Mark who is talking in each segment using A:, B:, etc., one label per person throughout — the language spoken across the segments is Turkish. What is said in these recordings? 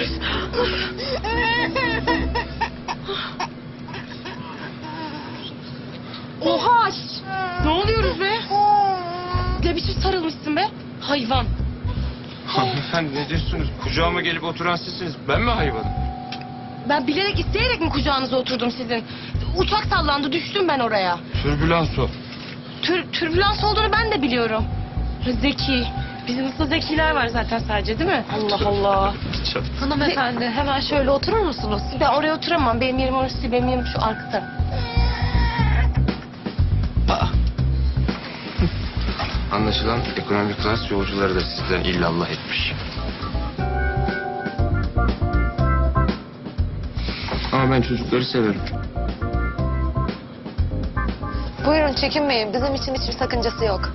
A: düşüyoruz. Oha! Ne oluyoruz be? Ne biçim sarılmışsın be? Hayvan.
B: Hanımefendi ne diyorsunuz? Kucağıma gelip oturan sizsiniz. Ben mi hayvanım?
A: Ben bilerek isteyerek mi kucağınıza oturdum sizin? Uçak sallandı düştüm ben oraya.
B: Türbülans o.
A: Tür, türbülans olduğunu ben de biliyorum. Zeki. Bizim ıslı zekiler var zaten sadece değil mi? Allah Allah.
C: Hanımefendi hemen şöyle oturur musunuz?
A: Ben oraya oturamam. Benim yerim orası değil. Benim yerim şu arka taraf.
B: Anlaşılan ekonomik klas yolcuları da sizden illallah etmiş. Ama ben çocukları severim.
C: Buyurun çekinmeyin. Bizim için hiçbir sakıncası yok.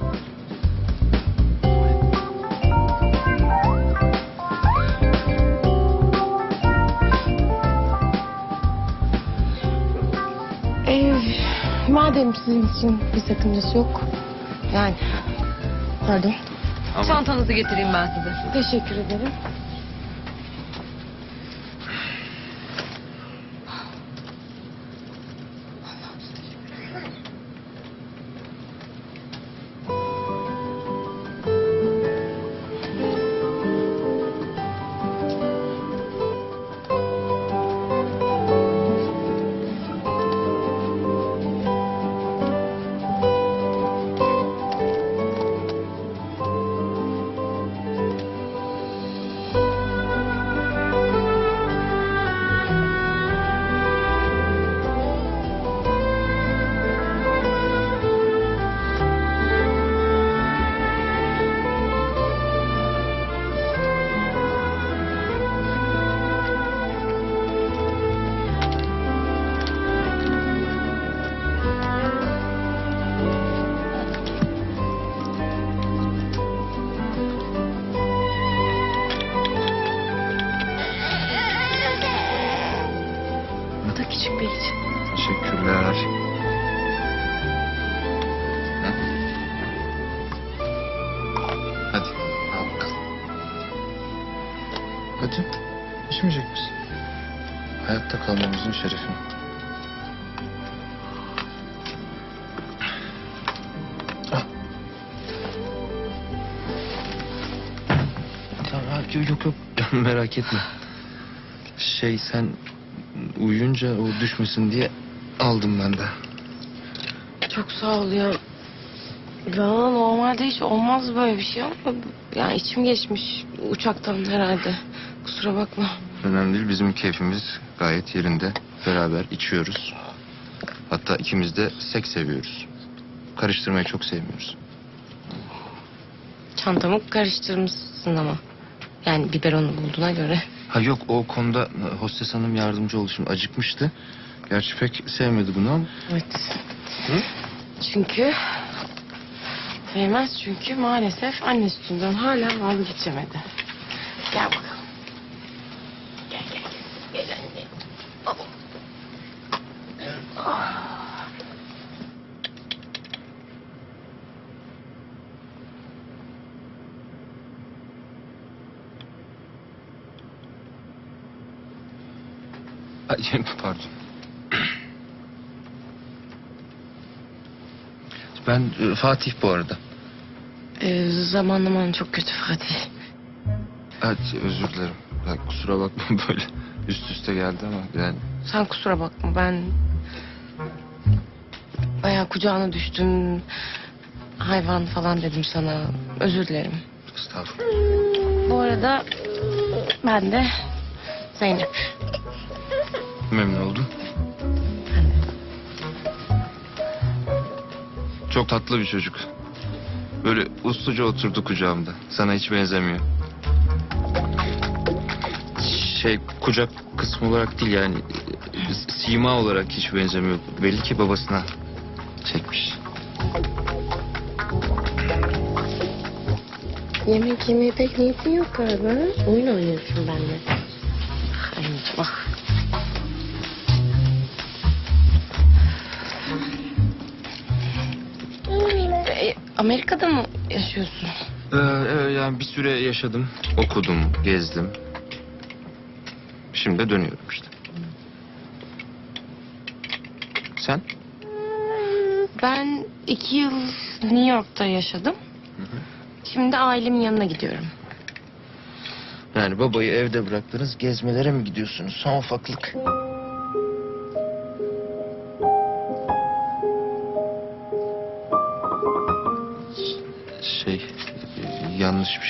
A: Madem sizin için bir sakıncası yok. Yani. Pardon.
B: Ama
C: Çantanızı getireyim ben size.
A: Teşekkür ederim.
B: Hadi. İçmeyecek misin? Hayatta kalmamızın şerefine. Ah. Tamam, yok yok yok merak etme. Şey sen uyuyunca o düşmesin diye aldım ben de.
A: Çok sağ ol ya. Ya normalde hiç olmaz böyle bir şey ama yani içim geçmiş uçaktan herhalde. Kusura bakma.
B: Önemli değil bizim keyfimiz gayet yerinde. Beraber içiyoruz. Hatta ikimiz de seks seviyoruz. Karıştırmayı çok sevmiyoruz.
A: Çantamı karıştırmışsın ama. Yani biberonu bulduğuna göre.
B: Ha yok o konuda hostes hanım yardımcı oldu şimdi acıkmıştı. Gerçi pek sevmedi bunu ama.
A: Evet.
B: Hı?
A: Çünkü sevmez çünkü maalesef anne sütünden hala vazgeçemedi. Gel bakalım. Gel gel gel. Gel anne. Oh. Ah.
B: Pardon. Ben e, Fatih bu arada.
A: Ee, zamanlaman çok kötü Fatih.
B: Evet özür dilerim. Ya, kusura bakma böyle üst üste geldi ama yani
A: Sen kusura bakma ben bayağı kucağına düştüm. Hayvan falan dedim sana. Özür dilerim.
B: estağfurullah.
A: Bu arada ben de Zeynep.
B: Memnun oldum. Çok tatlı bir çocuk. Böyle usluca oturdu kucağımda. Sana hiç benzemiyor. Şey kucak kısmı olarak değil yani sima olarak hiç benzemiyor. Belli ki babasına çekmiş.
A: Yemek yemeye pek niyetin yok galiba. Oyun oynuyorsun benimle. anneciğim ah. Amerika'da mı yaşıyorsun?
B: Ee, evet, yani bir süre yaşadım, okudum, gezdim. Şimdi de dönüyorum işte. Sen?
A: Ben iki yıl New York'ta yaşadım. Şimdi ailemin yanına gidiyorum.
B: Yani babayı evde bıraktınız, gezmelere mi gidiyorsunuz? Son ufaklık.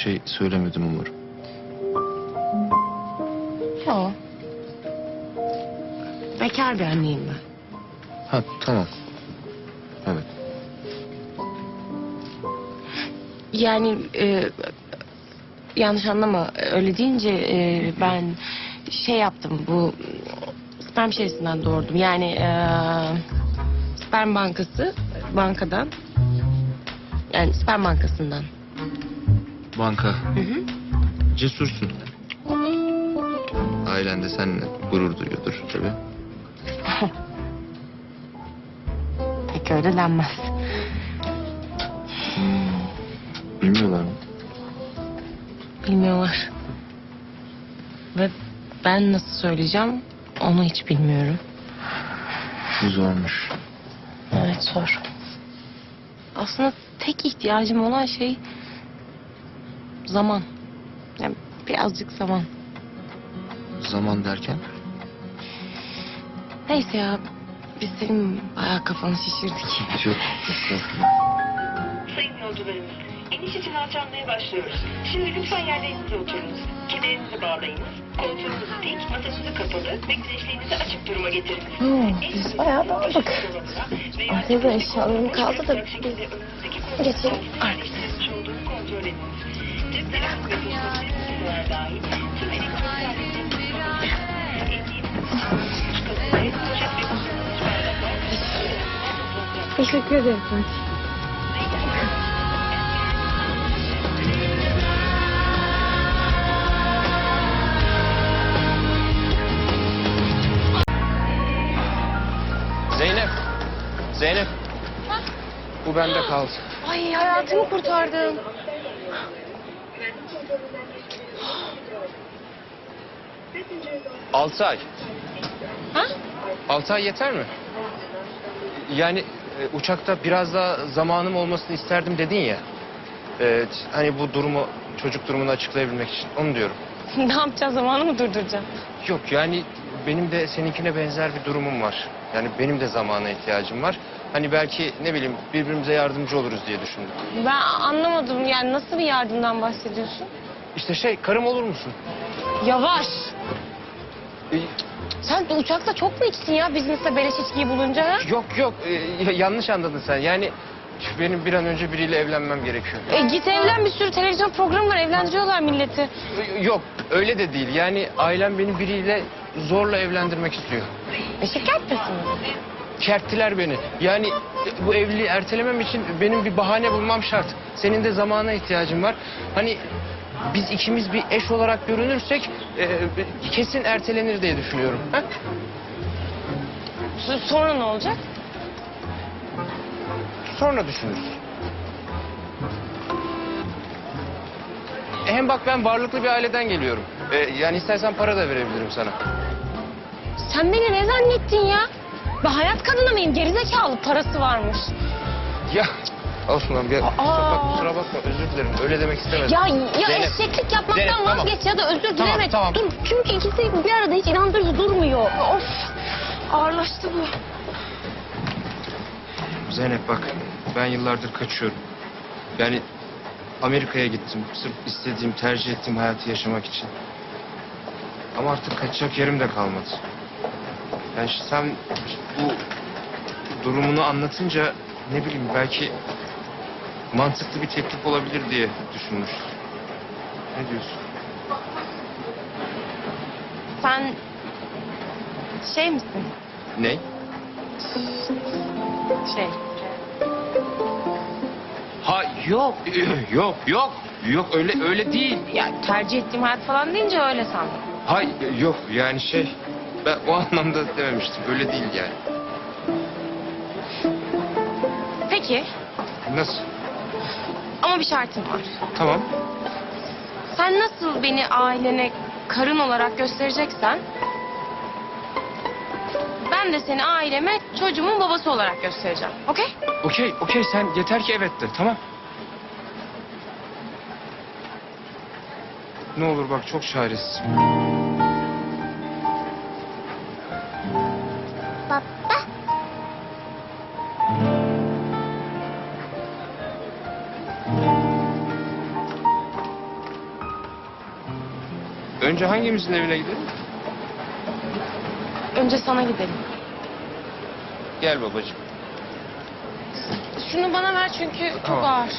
B: Şey söylemedim umarım.
A: Yok. Bekar bir anneyim ben.
B: Ha tamam. Evet.
A: Yani e, yanlış anlama öyle deyince e, ben şey yaptım bu sperm şerisinden doğurdum. Yani e, sperm bankası bankadan yani sperm bankasından.
B: Banka.
A: Hı hı.
B: Cesursun. Ailen de seninle gurur duyuyordur tabii.
A: Pek öyle denmez.
B: Bilmiyorlar mı?
A: Bilmiyorlar. Ve ben nasıl söyleyeceğim onu hiç bilmiyorum.
B: Zormuş.
A: Evet zor. Aslında tek ihtiyacım olan şey zaman. Yani birazcık zaman.
B: Zaman derken?
A: Neyse ya biz senin bayağı kafanı şişirdik.
B: Yok.
D: Sayın yolcularımız, iniş için alçalmaya başlıyoruz. Şimdi lütfen yerlerinize oturunuz. Kemerinizi bağlayınız. Koltuğunuzu dik, masanızı kapalı ve güneşliğinizi açık duruma getiriniz.
A: Hmm, biz bayağı dağıldık. Arkada eşyalarım kaldı da biz geçelim.
D: sizin dahil tüm elektronik
A: Teşekkür ederim.
E: Zeynep. Zeynep. Bu bende kaldı.
A: Ay hayatımı kurtardın.
E: Altı ay.
A: Ha?
E: Altı ay yeter mi? Yani e, uçakta biraz daha zamanım olmasını isterdim dedin ya. E, hani bu durumu, çocuk durumunu açıklayabilmek için. Onu diyorum.
A: ne yapacağız zamanı mı durduracağım?
E: Yok yani benim de seninkine benzer bir durumum var. Yani benim de zamana ihtiyacım var. Hani belki ne bileyim birbirimize yardımcı oluruz diye düşündüm.
A: Ben anlamadım yani nasıl bir yardımdan bahsediyorsun?
E: İşte şey karım olur musun?
A: Yavaş. Sen uçakta çok mu içtin ya bizneste beleş içkiyi bulunca ha?
E: Yok yok e, ya- yanlış anladın sen. Yani benim bir an önce biriyle evlenmem gerekiyor.
A: E git evlen bir sürü televizyon programı var evlendiriyorlar milleti.
E: E, Yok öyle de değil. Yani ailem beni biriyle zorla evlendirmek istiyor.
A: E şikayet misin?
E: Kerttiler beni. Yani e, bu evliliği ertelemem için benim bir bahane bulmam şart. Senin de zamana ihtiyacın var. Hani biz ikimiz bir eş olarak görünürsek e, kesin ertelenir diye düşünüyorum. Ha?
A: S- Sonra ne olacak?
E: Sonra düşünürüz. E, Hem bak ben varlıklı bir aileden geliyorum. E, yani istersen para da verebilirim sana.
A: Sen beni ne zannettin ya? Ben hayat kadını mıyım? Gerizekalı parası varmış.
E: Ya olsun lan bir
A: Aa.
E: bak kusura bakma özür dilerim öyle demek istemedim.
A: Ya ya
E: Zeynep,
A: eşeklik yapmaktan
E: Zeynep, tamam.
A: vazgeç ya da özür
E: Tamam,
A: dileme.
E: tamam.
A: Dur çünkü ikisi bir arada hiç inandırıcı durmuyor. Of ağırlaştı bu.
E: Zeynep bak ben yıllardır kaçıyorum. Yani Amerika'ya gittim sırf istediğim tercih ettiğim hayatı yaşamak için. Ama artık kaçacak yerim de kalmadı. Yani sen bu durumunu anlatınca ne bileyim belki mantıklı bir teklif olabilir diye düşünmüştüm. Ne diyorsun?
A: Sen şey misin?
E: Ne?
A: Şey.
E: Ha yok yok yok yok öyle öyle değil.
A: Ya tercih ettiğim hayat falan deyince öyle sandım.
E: Hay yok yani şey ben o anlamda dememiştim. Öyle değil yani.
A: Peki
E: Nasıl?
A: Ama bir şartım var.
E: Tamam.
A: Sen nasıl beni ailene karın olarak göstereceksen... ...ben de seni aileme çocuğumun babası olarak göstereceğim. Okey?
E: Okey, okey sen yeter ki evet de tamam. Ne olur bak çok çaresiz. Önce hangimizin evine gidelim?
A: Önce sana gidelim.
E: Gel babacığım.
A: Şunu bana ver çünkü çok
E: Tamam.
A: ağır.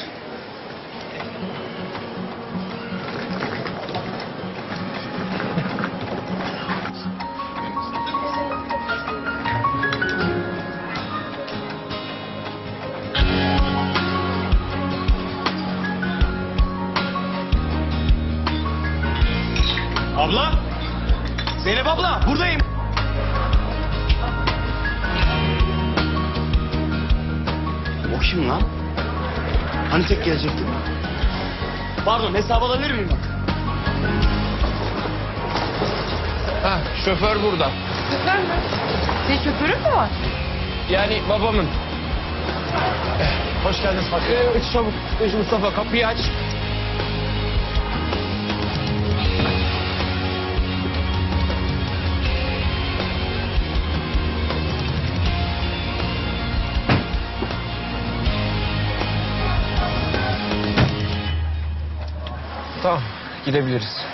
F: Abla! Zeynep abla buradayım. O kim lan? Hani tek gelecekti? Pardon hesap alabilir miyim bak?
E: Ha, şoför burada.
A: Şoför mü? Senin şoförün mü var?
E: Yani babamın.
F: Hoş geldiniz Fatih.
E: Ee, çabuk Mustafa kapıyı aç. Tamam, gidebiliriz.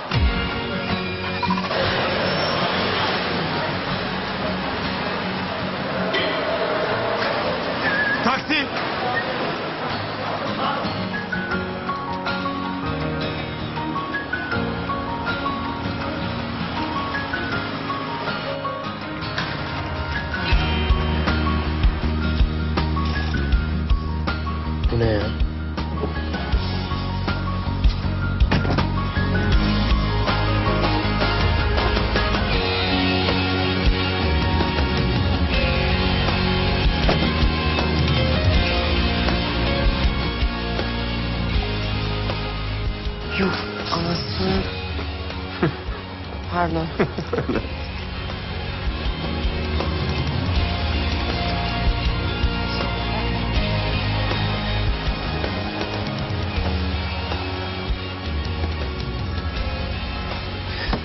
A: Pardon.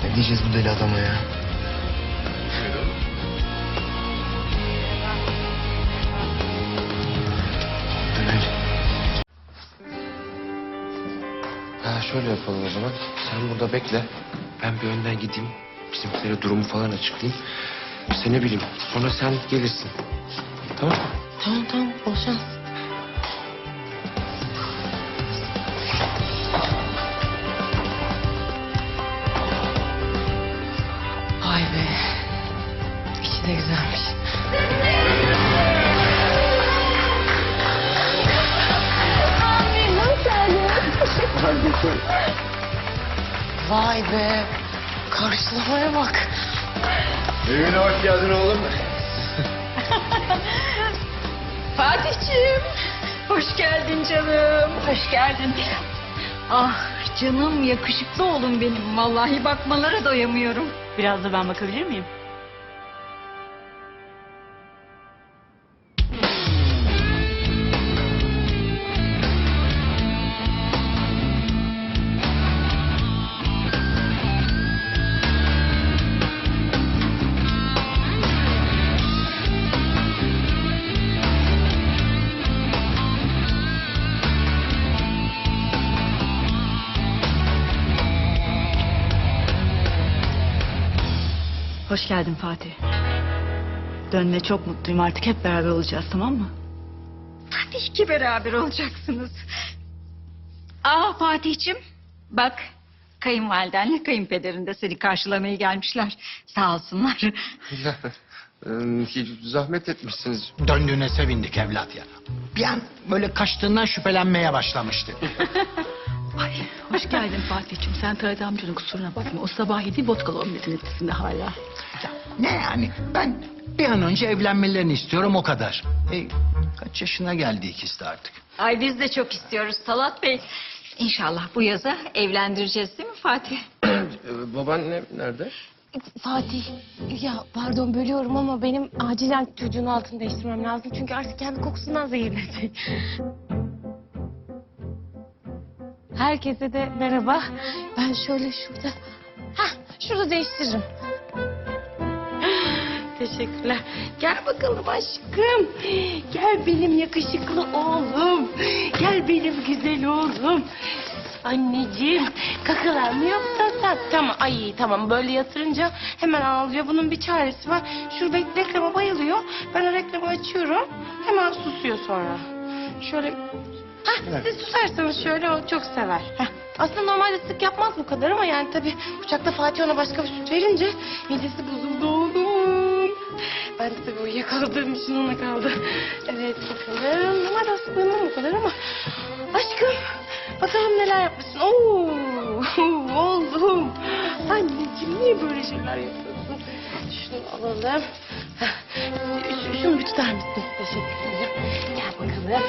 B: Ne diyeceğiz bu deli adama ya?
E: Ha şöyle yapalım o zaman. Sen burada bekle. Ben bir önden gideyim. Bizimkilere durumu falan açıklayayım. İşte ne bileyim. Sonra sen gelirsin. Tamam mı?
A: tamam tamam bol şans. Vay be. İçi de güzelmiş. Vay be. Karşılamaya bak.
B: Evine hoş geldin oğlum.
G: Fatih'ciğim. Hoş geldin canım. Hoş geldin. Ah canım yakışıklı oğlum benim. Vallahi bakmalara doyamıyorum.
H: Biraz da ben bakabilir miyim? Hoş geldin Fatih. Dönme çok mutluyum artık hep beraber olacağız tamam mı?
G: Tabii ki beraber olacaksınız. Ah Fatih'ciğim. Bak kayınvalidenle kayınpederin de seni karşılamaya gelmişler. Sağ olsunlar.
E: Ee, hiç zahmet etmişsiniz.
I: Döndüğüne sevindik evlat ya. Bir an böyle kaçtığından şüphelenmeye başlamıştı.
H: Ay hoş geldin Fatih'ciğim. Sen Talat amcanın kusuruna bakma. O sabah yedi vodkalı omletin etkisinde hala.
I: Ne yani? Ben bir an önce evlenmelerini istiyorum o kadar. E, kaç yaşına geldi ikisi de artık.
G: Ay biz de çok istiyoruz Talat Bey. İnşallah bu yaza evlendireceğiz değil mi Fatih?
E: Ee, babaannem nerede?
A: Fatih, ya pardon bölüyorum ama benim acilen çocuğun altını değiştirmem lazım. Çünkü artık kendi kokusundan zehirlenecek. Herkese de merhaba. Ben şöyle şurada... Hah, şurada değiştiririm. Teşekkürler. Gel bakalım aşkım. Gel benim yakışıklı oğlum. Gel benim güzel oğlum. Anneciğim kakalar mı yoksa sen? Tamam ay tamam böyle yatırınca hemen ağlıyor. Bunun bir çaresi var. Şu bek- reklama bayılıyor. Ben reklamı açıyorum. Hemen susuyor sonra. Şöyle Hah, siz susarsanız şöyle o çok sever. Heh. Aslında normalde sık yapmaz bu kadar ama yani tabii uçakta Fatih ona başka bir süt verince midesi bozuldu oğlum. Ben de tabii uyuyakaldığım için ona kaldı. Evet bakalım. Normalde aslında uyumam bu kadar ama. Aşkım bakalım neler yapmışsın. Oo, oğlum. Anneciğim niye böyle şeyler yapıyorsun? Şunu alalım. Şunu bir tutar mısın? Teşekkür ederim. Gel bakalım.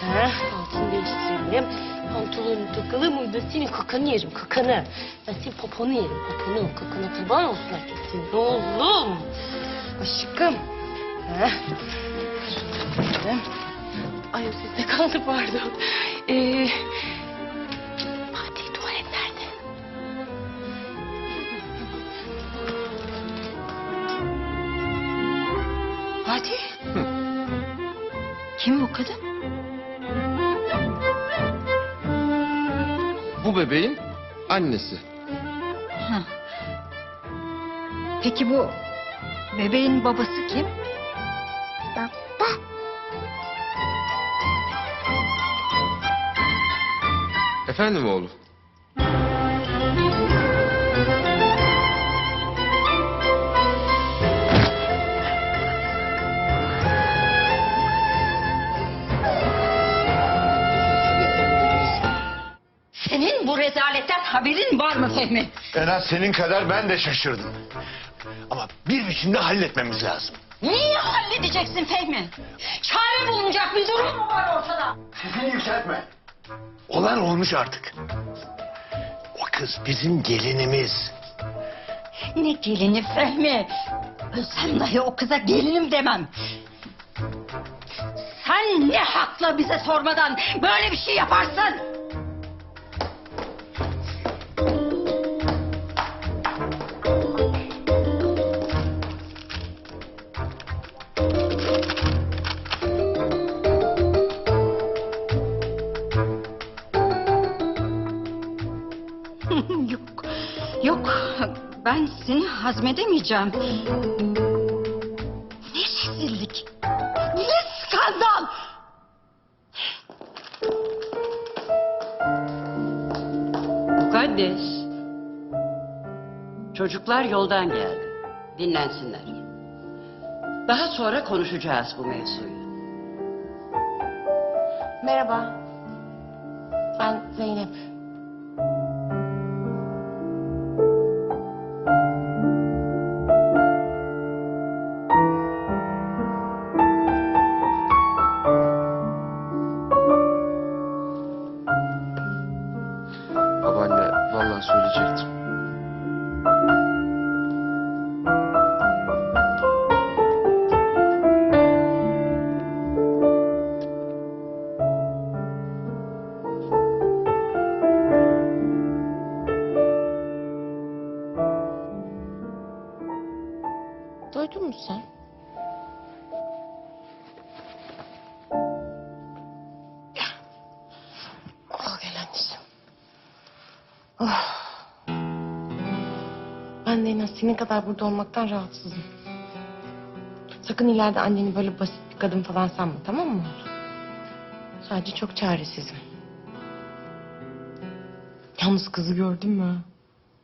A: Ha, altını değiştirelim. Pantolonu takalım. Burada senin kakanı yerim kakanı. Ben senin poponu yerim poponu. Kakana kurban olsun herkes senin oğlum. Aşkım. Ha. Ay o sizde kaldı pardon. Ee,
G: Bu
E: bebeğin annesi.
G: Peki bu bebeğin babası kim?
E: Efendim oğlum?
G: Rezaletten haberin var mı Fehmi?
J: En az senin kadar ben de şaşırdım. Ama bir biçimde halletmemiz lazım.
G: Niye halledeceksin Fehmi? Çare bulunacak bir durum mu var ortada?
J: Sesini yükseltme. Olan olmuş artık. O kız bizim gelinimiz.
G: Ne gelini Fehmi? Ölsem dahi o kıza gelinim demem. Sen ne hakla bize sormadan böyle bir şey yaparsın? Yok. Ben seni hazmedemeyeceğim. Ne rezillik, ne skandal.
K: Mukaddes. Çocuklar yoldan geldi. Dinlensinler. Daha sonra konuşacağız bu mevzuyu.
A: Merhaba. Ben Zeynep. Senin kadar burada olmaktan rahatsızım. Sakın ileride anneni böyle basit bir kadın falan sanma tamam mı? Sadece çok çaresizim. Yalnız kızı gördün mü?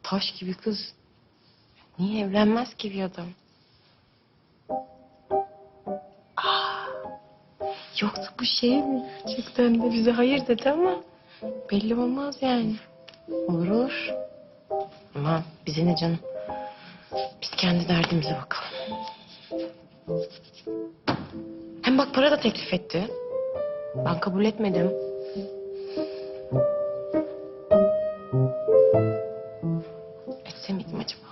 A: Taş gibi kız. Niye evlenmez ki bir adam? Aa, yoksa bu şey mi? Gerçekten de bize hayır dedi ama Belli olmaz yani. Olur olur. Ama bize ne canım? Biz kendi derdimize bakalım. Hem bak para da teklif etti. Ben kabul etmedim. Etse miydim acaba?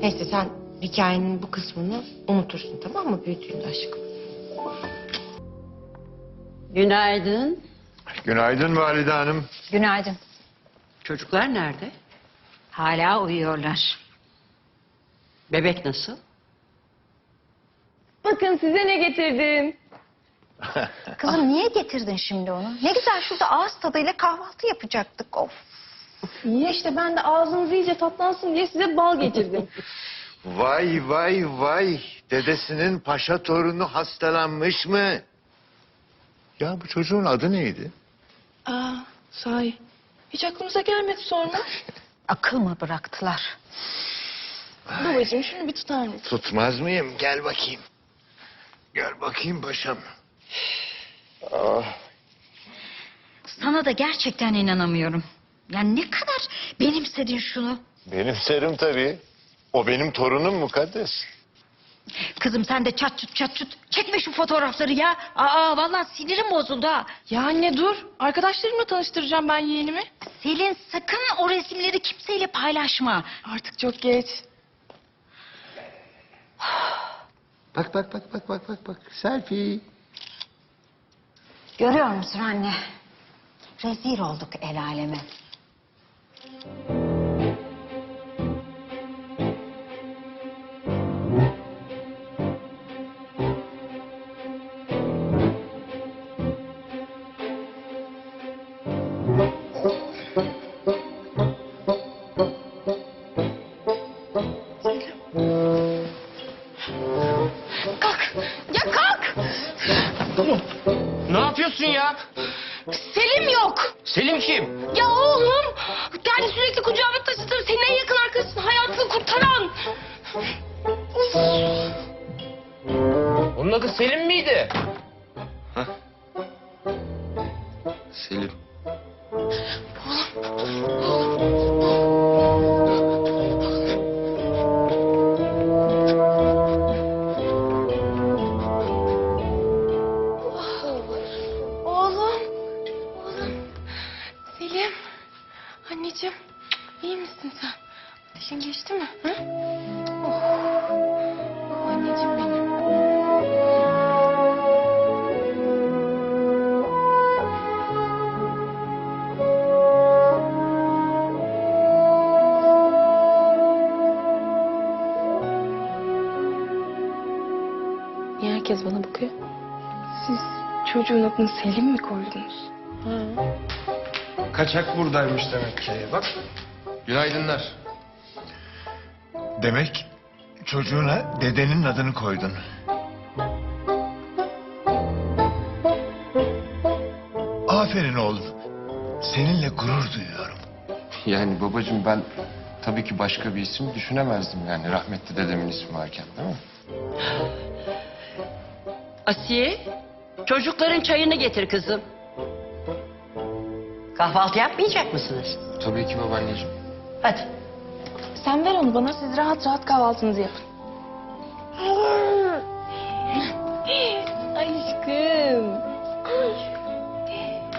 A: Neyse sen hikayenin bu kısmını unutursun tamam mı büyüdüğünde aşkım?
K: Günaydın.
J: Günaydın Valide Hanım.
G: Günaydın.
K: Çocuklar nerede?
G: Hala uyuyorlar.
K: Bebek nasıl?
A: Bakın size ne getirdim.
C: Kızım niye getirdin şimdi onu? Ne güzel şurada ağız tadıyla kahvaltı yapacaktık. Of.
A: Niye işte ben de ağzınız iyice tatlansın diye size bal getirdim.
J: Vay vay vay. Dedesinin paşa torunu hastalanmış mı? Ya bu çocuğun adı neydi?
A: Aa sahi. Hiç aklımıza gelmedi sorma.
C: Akıl mı bıraktılar?
A: Babacığım şunu bir tutar mısın?
J: Tutmaz mıyım? Gel bakayım. Gel bakayım paşam. Ah,
G: Sana da gerçekten inanamıyorum. Yani ne kadar benimsedin şunu.
J: benim serum tabii. O benim torunum mukaddes.
G: Kızım sen de çat çut çat çut. Çekme şu fotoğrafları ya. Aa vallahi sinirim bozuldu ha.
A: Ya anne dur. Arkadaşlarımla tanıştıracağım ben yeğenimi.
G: Selin sakın o resimleri kimseyle paylaşma.
A: Artık çok geç.
J: Bak bak bak bak bak bak bak. Selfie.
C: Görüyor musun anne? Rezil olduk el aleme.
E: Ne yapıyorsun ya?
A: Selim yok.
E: Selim kim?
A: Ya oğlum. Yani sürekli kucağıma taşıdığım senin en yakın arkadaşın hayatını kurtaran.
E: Onun adı Selim miydi?
B: Selim.
A: Herkes bana bakıyor? Siz çocuğun adını Selim mi koydunuz?
E: Kaçak buradaymış demek ki. Bak. Günaydınlar.
J: Demek çocuğuna dedenin adını koydun. Aferin oğlum. Seninle gurur duyuyorum.
B: Yani babacığım ben tabii ki başka bir isim düşünemezdim yani rahmetli dedemin ismi varken değil mi?
K: Asiye, çocukların çayını getir kızım. Kahvaltı yapmayacak mısınız?
B: Tabii ki babaanneciğim.
K: Hadi.
A: Sen ver onu bana siz rahat rahat kahvaltınızı yapın. Aşkım.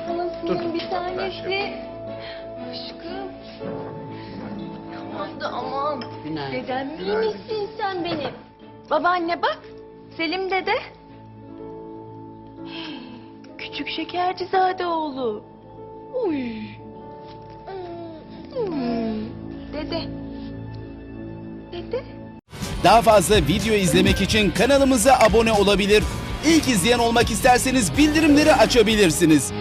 A: Anasının bir tanesi. Aşkım. Aman da aman.
K: Günaydın.
A: Dedem miymişsin sen benim? Babaanne bak. Selim dede. Küçük şekercizade oğlu. Uy. Hmm. Dede. Dede.
L: Daha fazla video izlemek için kanalımıza abone olabilir. İlk izleyen olmak isterseniz bildirimleri açabilirsiniz.